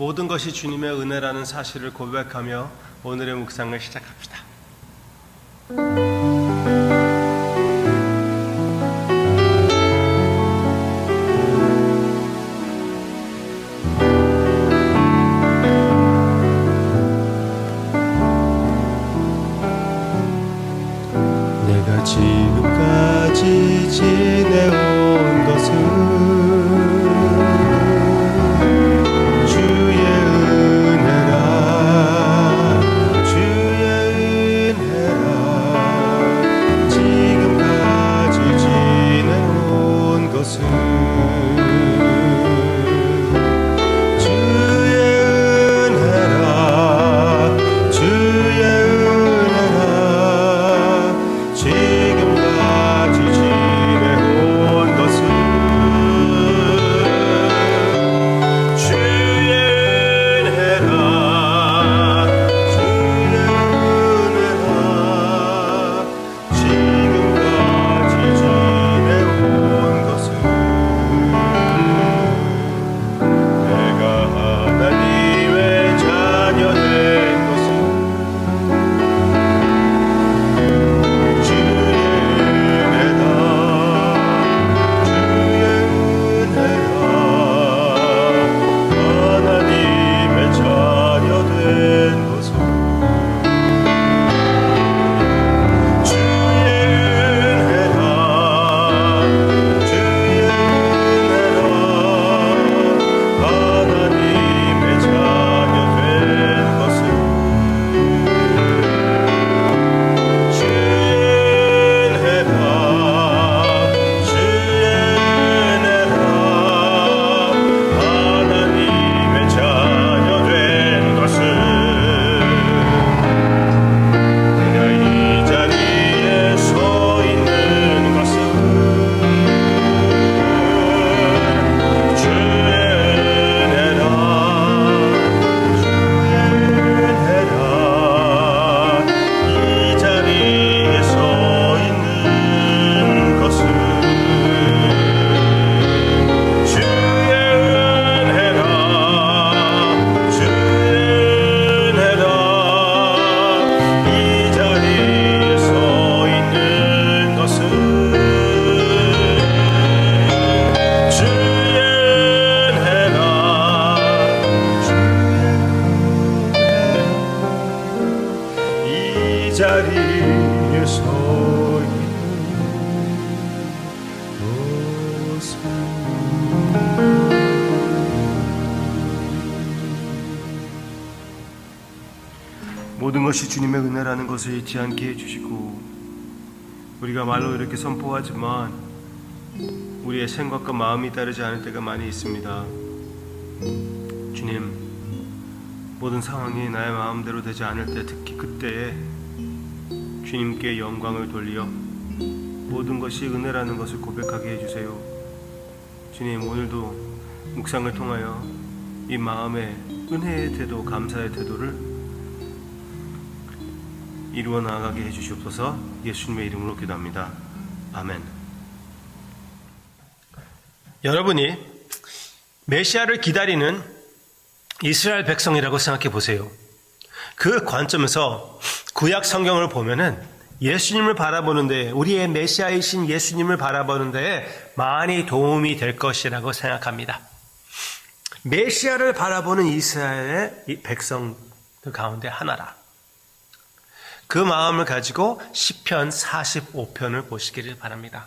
모든 것이 주님의 은혜라는 사실을 고백하며 오늘의 묵상을 시작합시다. 자리에 서 모든 것이 주님의 은혜라는 것을 잊지 않게 해주시고 우리가 말로 이렇게 선포하지만 우리의 생각과 마음이 따르지 않을 때가 많이 있습니다. 주님, 모든 상황이 나의 마음대로 되지 않을 때 특히 그때에 주님께 영광을 돌려 모든 것이 은혜라는 것을 고백하게 해주세요. 주님, 오늘도 묵상을 통하여 이 마음의 은혜의 태도, 감사의 태도를 이루어 나가게 해주시옵소서 예수님의 이름으로 기도합니다. 아멘. 여러분이 메시아를 기다리는 이스라엘 백성이라고 생각해 보세요. 그 관점에서 구약 성경을 보면은 예수님을 바라보는데 우리의 메시아이신 예수님을 바라보는데 많이 도움이 될 것이라고 생각합니다. 메시아를 바라보는 이스라엘의 이 백성들 가운데 하나라. 그 마음을 가지고 시편 45편을 보시기를 바랍니다.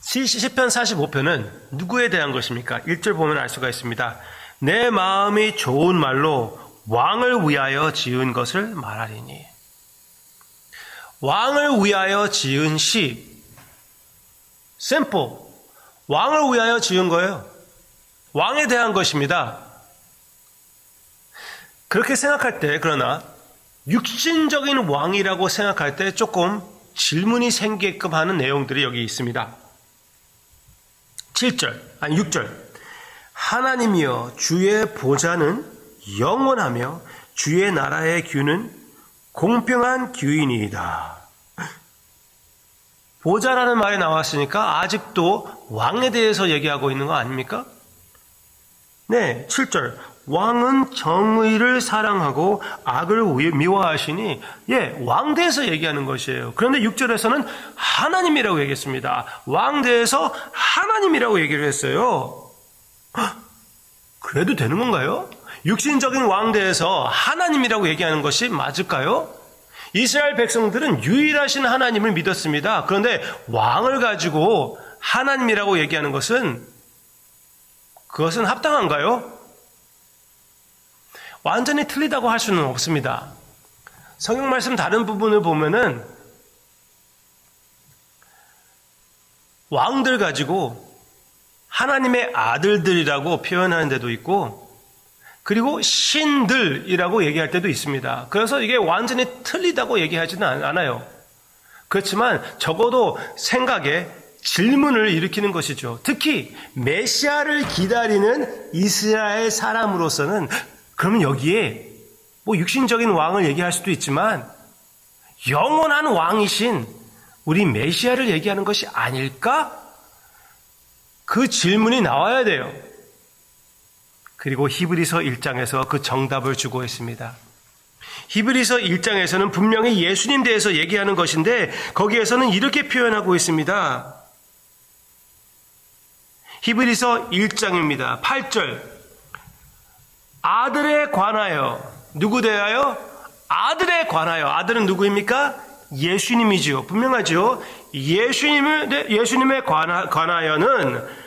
시- 시편 45편은 누구에 대한 것입니까? 1절 보면 알 수가 있습니다. 내 마음이 좋은 말로 왕을 위하여 지은 것을 말하리니. 왕을 위하여 지은 시, 샘포, 왕을 위하여 지은 거예요. 왕에 대한 것입니다. 그렇게 생각할 때, 그러나, 육신적인 왕이라고 생각할 때 조금 질문이 생기게끔 하는 내용들이 여기 있습니다. 7절, 아니 6절. 하나님이여 주의 보좌는 영원하며 주의 나라의 규는 공평한 규이니이다. 보좌라는 말이 나왔으니까 아직도 왕에 대해서 얘기하고 있는 거 아닙니까? 네, 7절. 왕은 정의를 사랑하고 악을 위- 미워하시니, 예, 왕대에서 얘기하는 것이에요. 그런데 6절에서는 하나님이라고 얘기했습니다. 왕대에서 하나님이라고 얘기를 했어요. 헉, 그래도 되는 건가요? 육신적인 왕대에서 하나님이라고 얘기하는 것이 맞을까요? 이스라엘 백성들은 유일하신 하나님을 믿었습니다. 그런데 왕을 가지고 하나님이라고 얘기하는 것은 그것은 합당한가요? 완전히 틀리다고 할 수는 없습니다. 성경 말씀 다른 부분을 보면은 왕들 가지고 하나님의 아들들이라고 표현하는 데도 있고 그리고 신들이라고 얘기할 때도 있습니다. 그래서 이게 완전히 틀리다고 얘기하지는 않- 않아요. 그렇지만 적어도 생각에 질문을 일으키는 것이죠. 특히 메시아를 기다리는 이스라엘 사람으로서는 그러면 여기에 뭐 육신적인 왕을 얘기할 수도 있지만 영원한 왕이신 우리 메시아를 얘기하는 것이 아닐까? 그 질문이 나와야 돼요. 그리고 히브리서 1장에서 그 정답을 주고 있습니다. 히브리서 1장에서는 분명히 예수님 대해서 얘기하는 것인데 거기에서는 이렇게 표현하고 있습니다. 히브리서 1장입니다. 8절. 아들에 관하여 누구 대하여? 아들에 관하여. 아들은 누구입니까? 예수님이지요. 분명하죠. 예수님을 네, 예수님에 관하, 관하여는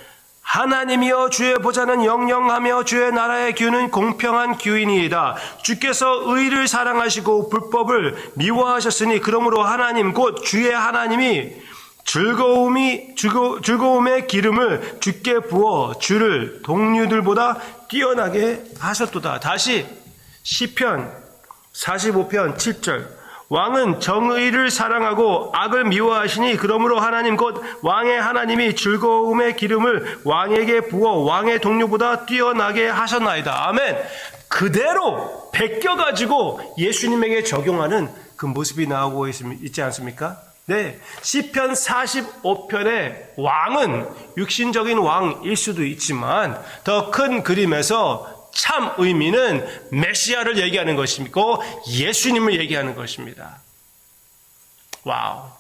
하나님이여 주의 보좌는 영영하며 주의 나라의 규는 공평한 규이니이다. 주께서 의를 사랑하시고 불법을 미워하셨으니 그러므로 하나님 곧 주의 하나님이 즐거움이 즐거, 즐거움의 기름을 주께 부어 주를 동류들보다 뛰어나게 하셨도다. 다시 시편 45편 7절 왕은 정의를 사랑하고 악을 미워하시니 그러므로 하나님 곧 왕의 하나님이 즐거움의 기름을 왕에게 부어 왕의 동료보다 뛰어나게 하셨나이다. 아멘. 그대로 베껴 가지고 예수님에게 적용하는 그 모습이 나오고 있- 있지 않습니까? 네. 시편 45편의 왕은 육신적인 왕일 수도 있지만 더 큰 그림에서 참 의미는 메시아를 얘기하는 것이고 예수님을 얘기하는 것입니다. 와우.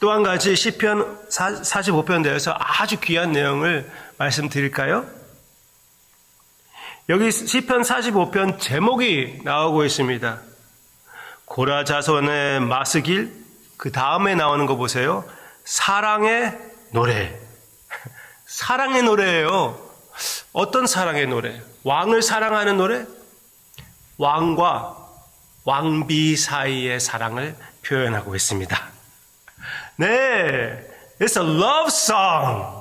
또 한 가지 시편 45편 대해서 아주 귀한 내용을 말씀드릴까요? 여기 시편 45편 제목이 나오고 있습니다. 고라 자손의 마스길 그 다음에 나오는 거 보세요. 사랑의 노래. 사랑의 노래예요. 어떤 사랑의 노래? 왕을 사랑하는 노래? 왕과 왕비 사이의 사랑을 표현하고 있습니다. 네. It's a love song.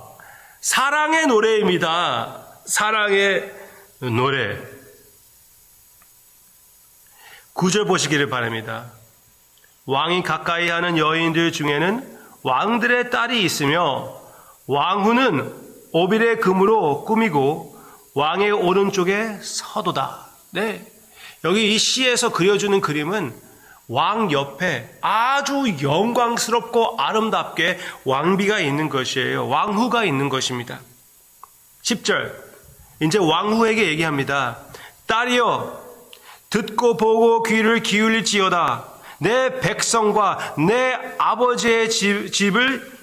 사랑의 노래입니다. 사랑의 노래. 구절 보시기를 바랍니다. 왕이 가까이 하는 여인들 중에는 왕들의 딸이 있으며 왕후는 오빌의 금으로 꾸미고 왕의 오른쪽에 서도다. 네. 여기 이 시에서 그려주는 그림은 왕 옆에 아주 영광스럽고 아름답게 왕비가 있는 것이에요. 왕후가 있는 것입니다. 10절. 이제 왕후에게 얘기합니다. 딸이여, 듣고 보고 귀를 기울일지어다. 내 백성과 내 아버지의 집, 집을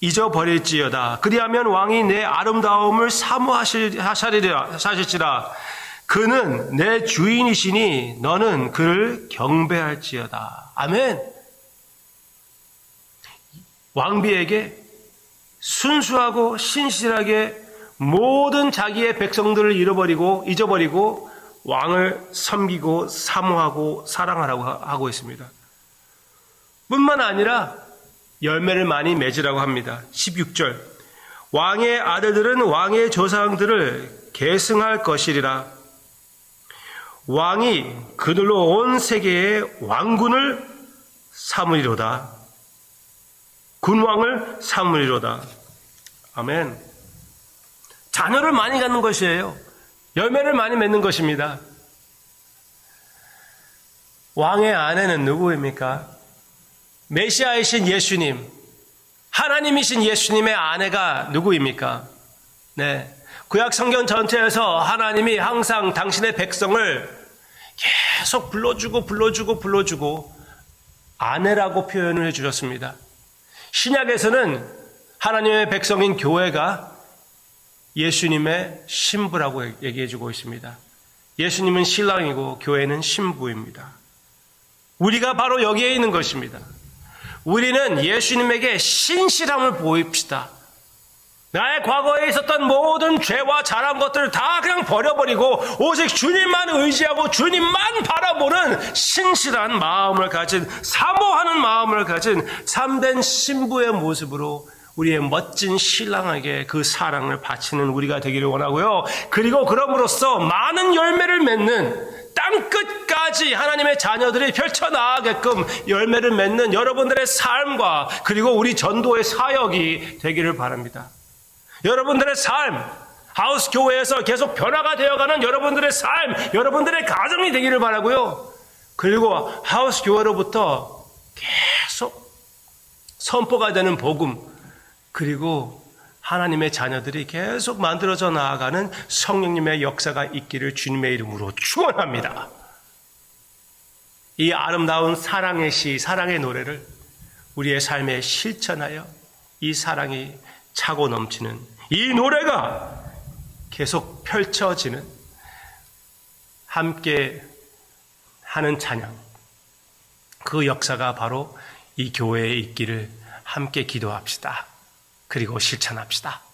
잊어버릴지어다. 그리하면 왕이 내 아름다움을 사모하시리라, 사실지라. 그는 내 주인이시니 너는 그를 경배할지어다. 아멘. 왕비에게 순수하고 신실하게 모든 자기의 백성들을 잃어버리고 잊어버리고 왕을 섬기고 사모하고 사랑하라고 하고 있습니다. 뿐만 아니라 열매를 많이 맺으라고 합니다. 16절. 왕의 아들들은 왕의 조상들을 계승할 것이리라. 왕이 그들로 온 세계의 왕군을 삼으리로다. 군왕을 삼으리로다. 아멘. 자녀를 많이 갖는 것이에요. 열매를 많이 맺는 것입니다. 왕의 아내는 누구입니까? 메시아이신 예수님, 하나님이신 예수님의 아내가 누구입니까? 네. 구약 성경 전체에서 하나님이 항상 당신의 백성을 계속 불러주고 불러주고 불러주고 아내라고 표현을 해주셨습니다. 신약에서는 하나님의 백성인 교회가 예수님의 신부라고 얘기해주고 있습니다. 예수님은 신랑이고 교회는 신부입니다. 우리가 바로 여기에 있는 것입니다. 우리는 예수님에게 신실함을 보입시다. 나의 과거에 있었던 모든 죄와 잘한 것들을 다 그냥 버려버리고 오직 주님만 의지하고 주님만 바라보는 신실한 마음을 가진 사모하는 마음을 가진 참된 신부의 모습으로 우리의 멋진 신랑에게 그 사랑을 바치는 우리가 되기를 원하고요. 그리고 그럼으로써 많은 열매를 맺는 땅 끝까지 하나님의 자녀들이 펼쳐나가게끔 열매를 맺는 여러분들의 삶과 그리고 우리 전도의 사역이 되기를 바랍니다. 여러분들의 삶, 하우스 교회에서 계속 변화가 되어가는 여러분들의 삶, 여러분들의 가정이 되기를 바라고요. 그리고 하우스 교회로부터 계속 선포가 되는 복음, 그리고 하나님의 자녀들이 계속 만들어져 나아가는 성령님의 역사가 있기를 주님의 이름으로 축원합니다. 이 아름다운 사랑의 시, 사랑의 노래를 우리의 삶에 실천하여 이 사랑이 차고 넘치는 이 노래가 계속 펼쳐지는 함께 하는 찬양. 그 역사가 바로 이 교회에 있기를 함께 기도합시다. 그리고 실천합시다.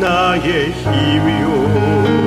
나의 힘이요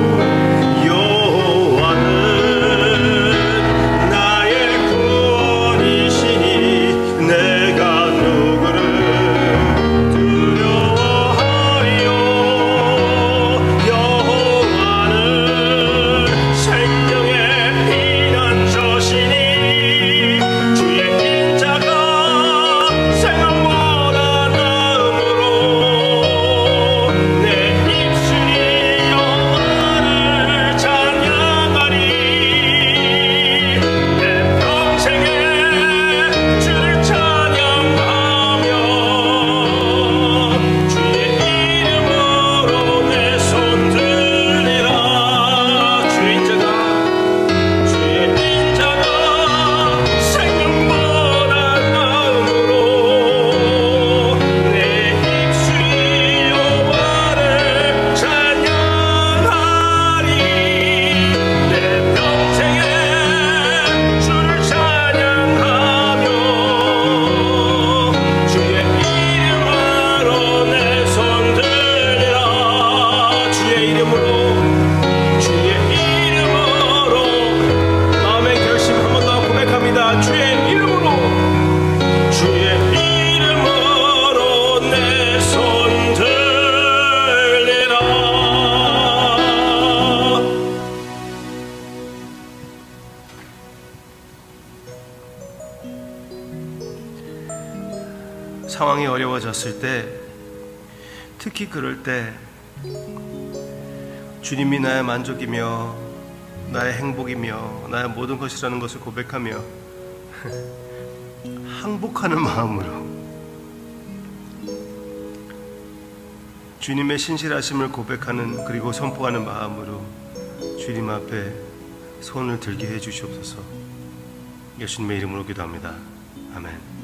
특히 그럴 때 주님이 나의 만족이며 나의 행복이며 나의 모든 것이라는 것을 고백하며 항복하는 마음으로 주님의 신실하심을 고백하는 그리고 선포하는 마음으로 주님 앞에 손을 들게 해 주시옵소서. 예수님의 이름으로 기도합니다. 아멘.